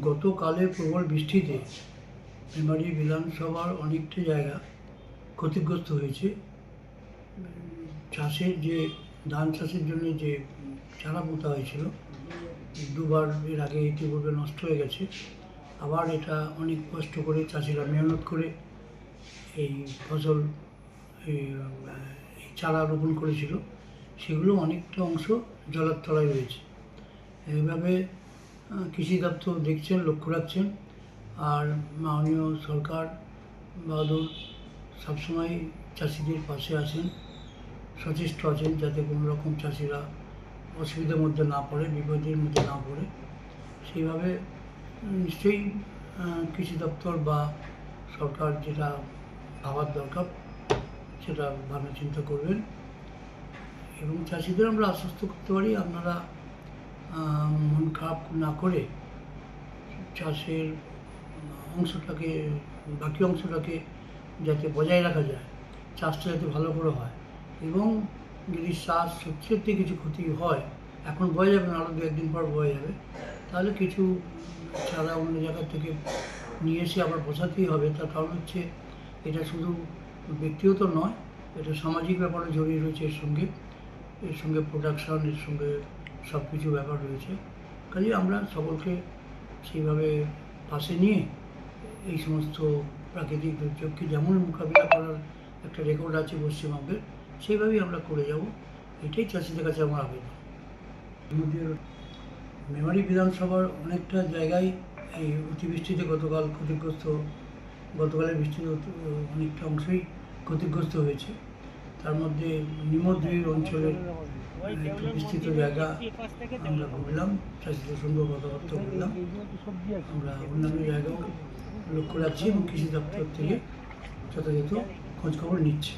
গতকালে প্রবল বৃষ্টিতে মেমারি বিধানসভার অনেকটা জায়গা ক্ষতিগ্রস্ত হয়েছে। চাষের যে, ধান চাষের জন্য যে চারা পোতা হয়েছিল, দুবার এর আগে ইতিপূর্বে নষ্ট হয়ে গেছে। আবার এটা অনেক কষ্ট করে চাষিরা মেহনত করে এই ফসল, এই চারা রোপণ করেছিল। সেগুলো অনেকটা অংশ জলের তলায় রয়েছে। এইভাবে কৃষি দপ্তর দেখছেন, লক্ষ্য রাখছেন। আর মাননীয় সরকার বাহাদুর সবসময় চাষিদের পাশে আছেন, সচেষ্ট আছেন যাতে কোনো রকম চাষিরা অসুবিধার মধ্যে না পড়ে, বিপদের মধ্যে না পড়ে। সেইভাবে নিশ্চয়ই কৃষি দপ্তর বা সরকার যেটা ভাবার দরকার, সেটা ভাবনা চিন্তা করবেন। এবং চাষিদের আমরা আশ্বস্ত করতে পারি, আপনারা মন খারাপ না করে চাষের অংশটাকে, বাকি অংশটাকে যাতে বজায় রাখা যায়, চাষটা যাতে ভালো করে হয়। এবং যদি চাষ সত্যি কিছু ক্ষতি হয়, এখন বয়ে যাবে না আরও দু একদিন পর বয়ে যাবে, তাহলে কিছু চারা অন্য জায়গা থেকে নিয়ে এসে আবার বসাতেই হবে। তার কারণ হচ্ছে এটা শুধু ব্যক্তিগত নয়, এটা সামাজিক ব্যাপারে জড়িয়ে রয়েছে এর সঙ্গে এর সঙ্গে প্রোডাকশন এর সঙ্গে সব কিছু ব্যাপার রয়েছে। কাজে আমরা সকলকে সেইভাবে পাশে নিয়ে এই সমস্ত প্রাকৃতিক দুর্যোগকে যেমন মোকাবিলা করার একটা রেকর্ড আছে পশ্চিমবঙ্গের, সেইভাবেই আমরা করে যাব। এটাই চাষিদের কাছে আমার আবেদন। আমাদের মেমারি বিধানসভার অনেকটা জায়গায় এই অতিবৃষ্টিতে গতকাল ক্ষতিগ্রস্ত, গতকালের বৃষ্টিতে অনেকটা অংশই ক্ষতিগ্রস্ত হয়েছে। তার মধ্যে নিমদ্রির অঞ্চলের বিস্তৃত জায়গা আমরা ঘুরলাম স্বাস্থ্য সঙ্গে কথাবার্তা বললাম। আমরা অন্যান্য জায়গাও লক্ষ্য রাখছি এবং কৃষি দপ্তর থেকে যথাযথ খোঁজখবর নিচ্ছি।